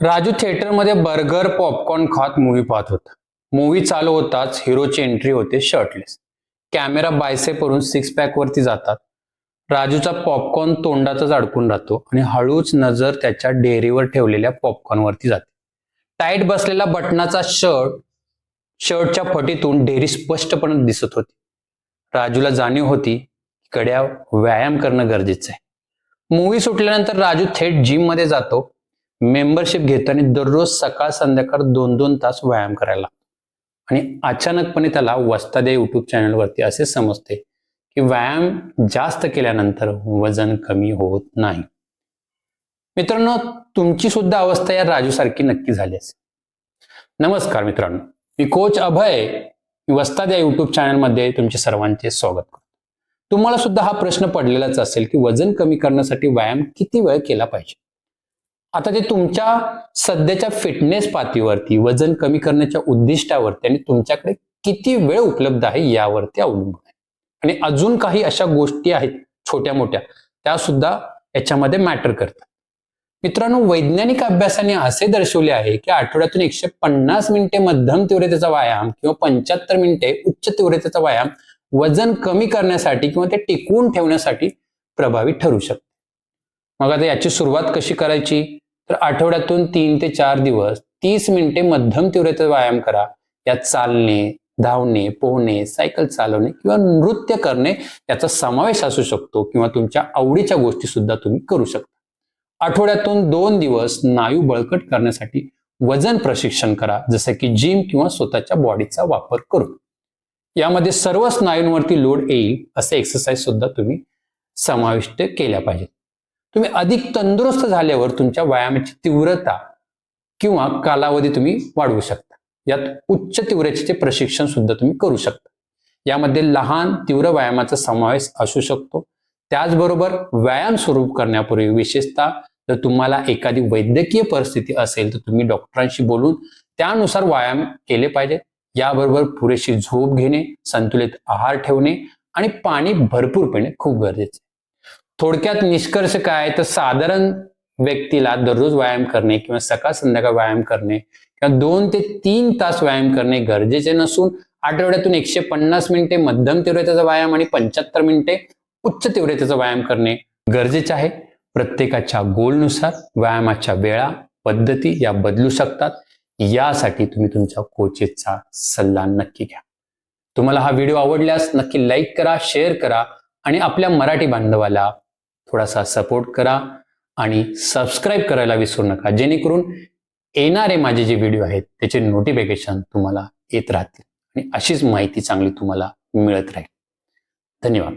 राजू थिएटरमध्ये burger popcorn खात movie पाहत होता. मूवी चालू होताच हिरोची एंट्री होते शर्टलेस कॅमेरा बायसेपवरून सिक्स पॅक वरती जातात. राजूचा पॉपकॉर्न तोंडातच अडकून राहतो आणि हळूच नजर त्याच्या डेअरीवर ठेवलेल्या पॉपकॉर्न वरती जाते. टाईट बसलेला बटनाचा शर्ट शर्टच्या फटीतून डेअरी स्पष्टपणे दिसत होती. राजूला जाणीव होती कड्या व्यायाम करणं गरजेचं आहे. मूवी सुटल्यानंतर राजू थेट जिममध्ये जातो. मेंबरशिप घेताना दररोज सकाळ संध्याकाळ दोन दोन तास व्यायाम करायला आणि अचानकपणे त्याला वस्तादे युट्यूब चॅनलवरती असे समजते की व्यायाम जास्त केल्यानंतर वजन कमी होत नाही. मित्रांनो तुमची सुद्धा अवस्था या राजूसारखी नक्की झाली असेल. नमस्कार मित्रांनो. मी कोच अभय मी वस्ताद या युट्यूब चॅनलमध्ये तुमचे सर्वांचे स्वागत करतो. तुम्हाला सुद्धा हा प्रश्न पडलेलाच असेल की वजन कमी करण्यासाठी व्यायाम किती वेळ केला पाहिजे? आता ते तुमच्या सध्याच्या फिटनेस पातळीवरती वजन कमी करण्याच्या उद्दिष्टावरती आणि तुमच्याकडे किती वेळ उपलब्ध आहे यावरती अवलंबून आहे. आणि अजून काही अशा गोष्टी आहेत छोट्या मोठ्या त्या सुद्धा याच्यामध्ये मॅटर करतात. मित्रांनो वैज्ञानिक अभ्यासाने असे दर्शवले आहे की आठवड्यातून एकशे पन्नास मिनिटे मध्यम तीव्रतेचा व्यायाम किंवा पंच्याहत्तर मिनिटे उच्च तीव्रतेचा व्यायाम वजन कमी करण्यासाठी किंवा ते टिकवून ठेवण्यासाठी प्रभावी ठरू शकते. मग आता याची सुरुवात कशी करायची? तर आठवड्यातून तीन ते चार दिवस तीस मिनिटे मध्यम तीव्रतेचा व्यायाम करा. यात चालणे धावणे पोहणे सायकल चालवणे किंवा नृत्य करणे याचा समावेश असू शकतो किंवा तुमच्या आवडीच्या गोष्टी सुद्धा तुम्ही करू शकता. आठवड्यातून दोन दिवस स्नायू बळकट करण्यासाठी वजन प्रशिक्षण करा जसं की जिम किंवा स्वतःच्या बॉडीचा वापर करून. यामध्ये सर्व स्नायूंवरती लोड येईल असे एक्सरसाइज सुद्धा तुम्ही समाविष्ट केल्या पाहिजेत. तुम्ही अधिक तंदुरुस्त झाल्यावर तुमच्या व्यायामाची तीव्रता किंवा कालावधी तुम्ही वाढवू शकता. यात उच्च तीव्रतेचे प्रशिक्षण सुद्धा तुम्ही करू शकता. यामध्ये लहान तीव्र व्यायामाचा समावेश असू शकतो. त्याचबरोबर व्यायाम सुरू करण्यापूर्वी विशेषतः जर तुम्हाला एखादी वैद्यकीय परिस्थिती असेल तर तुम्ही डॉक्टरांशी बोलून त्यानुसार व्यायाम केले पाहिजे. याबरोबर पुरेशी झोप घेणे संतुलित आहार ठेवणे आणि पाणी भरपूर पिणे खूप गरजेचे थोडक्यात निष्कर्ष काय तर साधारण व्यक्तीला दररोज व्यायाम करणे किंवा सकाळ संध्याकाळ व्यायाम करणे किंवा दोन ते तीन तास व्यायाम करणे गरजेचे नसून आठवड्यातून एकशे पन्नास मिनिटे मध्यम तीव्रतेचा व्यायाम आणि पंच्याहत्तर मिनिटे उच्च तीव्रतेचा व्यायाम करणे गरजेचे आहे. प्रत्येकाच्या गोलनुसार व्यायामाच्या वेळा पद्धती या बदलू शकतात. यासाठी तुम्ही तुमच्या कोचेसचा सल्ला नक्की घ्या. तुम्हाला हा व्हिडिओ आवडल्यास नक्की लाईक करा शेअर करा आणि आपल्या मराठी बांधवाला थोडासा सपोर्ट करा आणि सबस्क्राईब करायला विसरू नका. जेणेकरून येणारे माझे जे व्हिडिओ आहेत त्याचे नोटिफिकेशन तुम्हाला येत राहतील आणि अशीच माहिती चांगली तुम्हाला मिळत राहील. धन्यवाद.